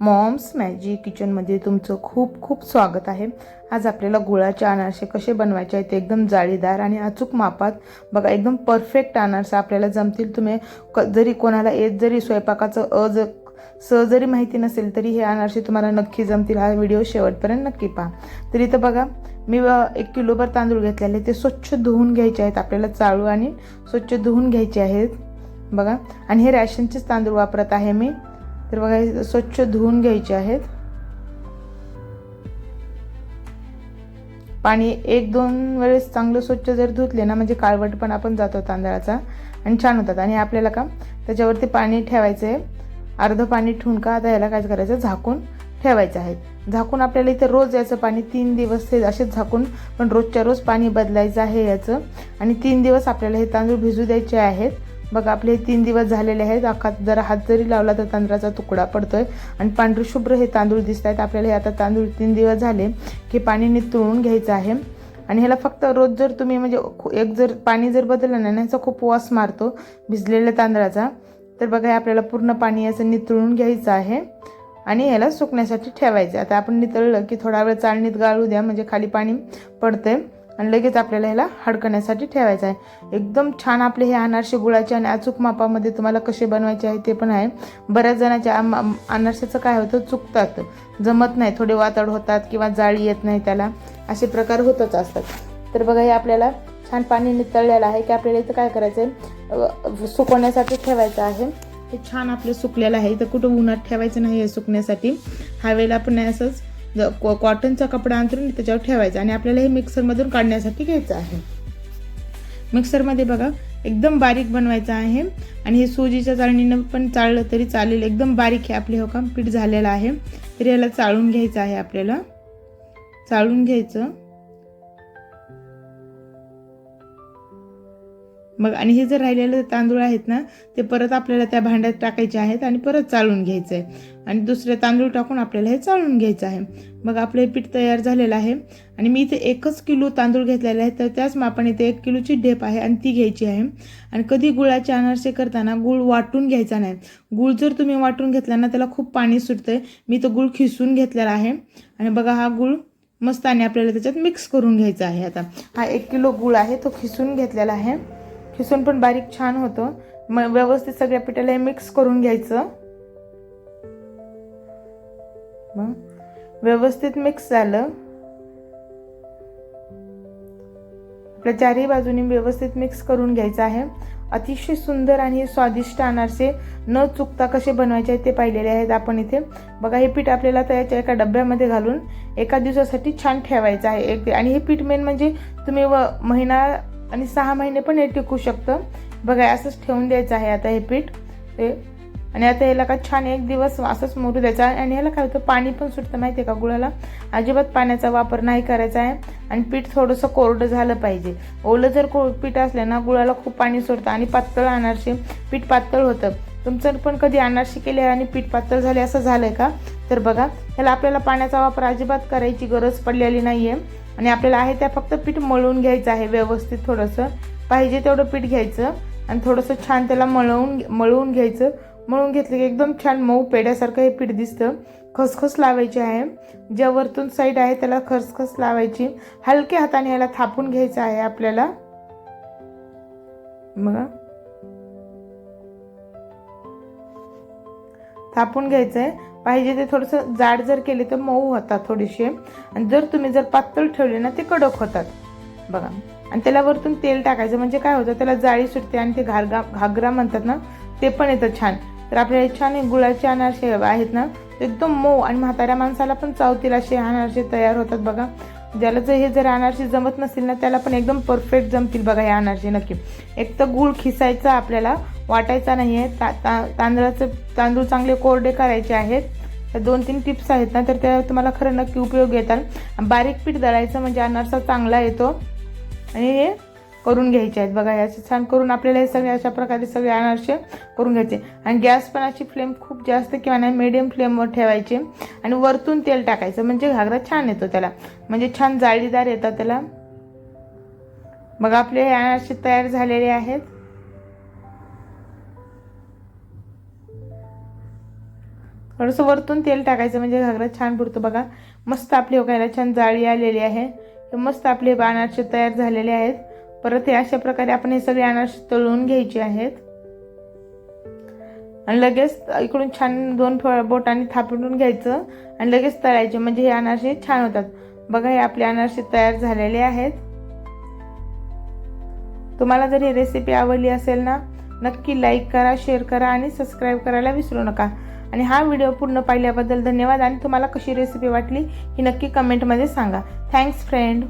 Moms magic किचनमध्ये तुमचं खूप खूप स्वागत आहे. आज आपल्याला गुळाचे अनारसे कसे बनवायचे आहेत ते एकदम जाळीदार आणि अचूक मापात बघा एकदम परफेक्ट अनारसे आपल्याला जमतील. तुम्ही क जरी कोणाला येत जरी स्वयंपाकाचं अ ज स जरी माहिती नसेल तरी हे अनारसे तुम्हाला नक्की जमतील. हा व्हिडिओ शेवटपर्यंत नक्की पहा. तर इथं बघा मी एक किलोभर तांदूळ घेतलेले ते स्वच्छ धुवून घ्यायचे आहेत. आपल्याला चाळू आणि स्वच्छ धुवून घ्यायचे आहेत. बघा आणि हे रॅशनचेच तांदूळ वापरत आहे मी. तर बघा स्वच्छ धुवून घ्यायचे आहेत. पाणी एक दोन वेळेस चांगलं स्वच्छ जर धुतले ना म्हणजे काळवट पण आपण जातो तांदळाचा आणि छान होतात. आणि आपल्याला का त्याच्यावरती पाणी ठेवायचं आहे अर्धं पाणी ठेवून का आता याला काय करायचं झाकून ठेवायचं आहे. झाकून आपल्याला इथं रोज याचं पाणी तीन दिवस ते असेच झाकून पण रोजच्या रोज पाणी बदलायचं आहे याचं. आणि तीन दिवस आपल्याला हे तांदूळ भिजू द्यायचे आहेत. बघा आपले हे तीन दिवस झालेले आहेत. आखात जरा हात जरी लावला तर तांदळाचा तुकडा पडतोय. आणि पांढरे शुभ्र हे तांदूळ दिसत आहेत. आपल्याला हे आता तांदूळ तीन दिवस झाले की पाणी नितळून घ्यायचं आहे. आणि ह्याला फक्त रोज जर तुम्ही म्हणजे खू- एक जर पाणी जर बदललं ना ह्याचा खूप वास मारतो भिजलेल्या तांदळाचा. तर बघा हे आपल्याला पूर्ण पाणी असं नितळून घ्यायचं आहे. आणि ह्याला सुकण्यासाठी ठेवायचं आता आपण नितळलं की थोडा वेळ चाळणीत गाळू द्या. म्हणजे खाली पाणी पडतंय. आणि लगेच आपल्याला ह्याला हडकण्यासाठी ठेवायचं आहे. एकदम छान आपले हे अनारसे गुळाचे आणि अचूक मापामध्ये तुम्हाला कसे बनवायचे आहे ते पण आहे. बऱ्याच जणांच्या अनारशाचं काय होतं चुकतात. जमत नाही थोडे वातड होतात किंवा जाळी येत नाही त्याला. असे प्रकार होतच असतात. तर बघा हे आपल्याला छान पाणी नितळलेलं आहे की आपल्याला इथं काय करायचं आहे सुकवण्यासाठी ठेवायचं आहे. हे छान आपलं सुकलेलं आहे. इथं कुठं उन्हात ठेवायचं नाही हे सुकण्यासाठी. हवेला पण नाही असंच ज- कॉ- कॉटनचा कपडा अंतरून त्याच्यावर ठेवायचा आणि आपल्याला हे मिक्सरमधून काढण्यासाठी घ्यायचं आहे. मिक्सरमध्ये बघा एकदम बारीक बनवायचं आहे आणि हे सुजीच्या चाळणीनं पण चाळलं तरी चालेल. एकदम बारीक हे आपले हो का पीठ झालेलं आहे. तरी याला चाळून घ्यायचं आहे आपल्याला. चाळून घ्यायचं. मग आणि हे जर राहिलेले तांदूळ आहेत ना ते परत आपल्याला त्या भांड्यात टाकायचे आहेत आणि परत चाळून घ्यायचं. आहे आणि दुसरे तांदूळ टाकून आपल्याला हे चाळून घ्यायचं आहे. मग आपलं हे पीठ तयार झालेलं आहे. आणि मी इथे एकच किलो तांदूळ घेतलेले आहे तर त्याच मापाने इथे एक किलोची ढेप आहे आणि ती घ्यायची आहे. आणि कधी गुळाचे अनारसे करताना गुळ वाटून घ्यायचा नाही. गुळ जर तुम्ही वाटून घेतला ना त्याला खूप पाणी सुटतंय. मी तो गुळ खिसून घेतलेला आहे. आणि बघा हा गुळ मस्त आणि आपल्याला त्याच्यात मिक्स करून घ्यायचा आहे आता. हा एक किलो गुळ आहे तो खिसून घेतलेला आहे. किसून पण बारीक छान होतं. मग व्यवस्थित सगळ्या पिठाला मिक्स करून घ्यायचं. मग व्यवस्थित मिक्स झालं. आपल्या चारही बाजूनी व्यवस्थित मिक्स करून घ्यायचं आहे. अतिशय सुंदर आणि स्वादिष्ट अनारसे न चुकता कसे बनवायचे आहेत ते पाहिलेले आहेत आपण इथे. बघा हे पीठ आपल्याला त्याच्या एका डब्यामध्ये घालून एका दिवसासाठी छान ठेवायचं आहे. एक आणि हे पीठ मेन म्हणजे तुम्ही व महिना आणि सहा महिने पण हे टिकू शकतं. बघा असंच ठेवून द्यायचं आहे आता हे पीठ. ते आणि आता याला का छान एक दिवस असंच मोरू द्यायचा आहे. आणि ह्याला काय होतं पाणी पण सुटतं माहिती आहे का गुळाला? अजिबात पाण्याचा वापर नाही करायचा आहे. आणि पीठ थोडंसं कोरडं झालं पाहिजे. ओलं जर को पीठ असलं ना गुळाला खूप पाणी सोडतं आणि पातळ अनारसे पीठ पातळ होतं. तुमचं पण कधी अनारसे केले आणि पीठ पातळ झाले असं झालं आहे का? तर बघा ह्याला आपल्याला पाण्याचा वापर अजिबात करायची गरज पडलेली नाही आहे आणि आपल्याला आहे त्या फक्त पीठ मळून घ्यायचं आहे व्यवस्थित थोडंसं. पाहिजे तेवढं पीठ घ्यायचं आणि थोडंसं छान त्याला मळवून मळवून घ्यायचं. मळून घेतलं की एकदम छान मऊ पेड्यासारखं हे पीठ दिसतं. खसखस लावायची आहे. ज्या वरतून साईड आहे त्याला खसखस लावायची. हलक्या हाताने याला थापून घ्यायचं आहे आपल्याला. बघा. थापून घ्यायचं आहे पाहिजे ते थोडंसं जाड जर केले तर मऊ होतात थोडेसे. आणि जर तुम्ही जर पातळ ठेवले ना ते कडक होतात. बघा. आणि त्याला वरतून तेल टाकायचं म्हणजे काय होतं त्याला जाळी सुटते आणि ते घारगा घागरा म्हणतात ना ते पण येतं छान. तर आपल्याला हे छान गुळाचे अनारसे आहेत ना एकदम मऊ आणि म्हाताऱ्या माणसाला पण चावतील असे अनारसे तयार होतात बघा. ज्याला जर हे जर अनारसे जमत नसतील ना त्याला पण एकदम परफेक्ट जमतील बघा हे अनारसे नक्की. एक तर गुळ खिसायचा आपल्याला वाटायचा नाही आहे ता ता तांदळाचं तांदूळ चांगले कोरडे करायचे आहेत. त्या दोन तीन टिप्स आहेत ना तर त्या तुम्हाला खरं नक्की उपयोग येतात. बारीक पीठ दळायचं म्हणजे अनारसा चांगला येतो आणि हे करून घ्यायचे आहेत. बघा याचे छान करून आपल्याला हे सगळे अशा प्रकारे सगळे अनारसे करून घ्यायचे. आणि गॅस पण अशी फ्लेम खूप जास्त किंवा नाही मिडियम फ्लेमवर ठेवायचे आणि वरतून तेल टाकायचं. म्हणजे घागरा छान येतो त्याला. म्हणजे छान जाळीदार येतात त्याला. बघा आपले हे अनारसे तयार झालेले आहेत. थोडंसं वरतून तेल टाकायचं म्हणजे घागरा छान पुरतो बघा. मस्त आपली हो वगायला छान जाळी आलेली आहे. हे मस्त आपले अनारसे तयार झालेले आहेत. परत हे अशा प्रकारे आपण हे सगळे अनारसे तळून घ्यायचे आहेत. आणि लगेच इकडून छान दोन बोटांनी बोटाने घ्यायचं आणि लगेच तळायचे. म्हणजे हे अनारसे छान होतात. बघा हे आपले अनारसे तयार झालेले आहेत. तुम्हाला जर ही रेसिपी आवडली असेल ना नक्की लाईक करा शेअर करा आणि सबस्क्राईब करायला विसरू नका. आणि हा व्हिडिओ पूर्ण पाहिल्याबद्दल धन्यवाद. आणि तुम्हाला कशी रेसिपी वाटली ही नक्की कमेंटमध्ये सांगा. Thanks friend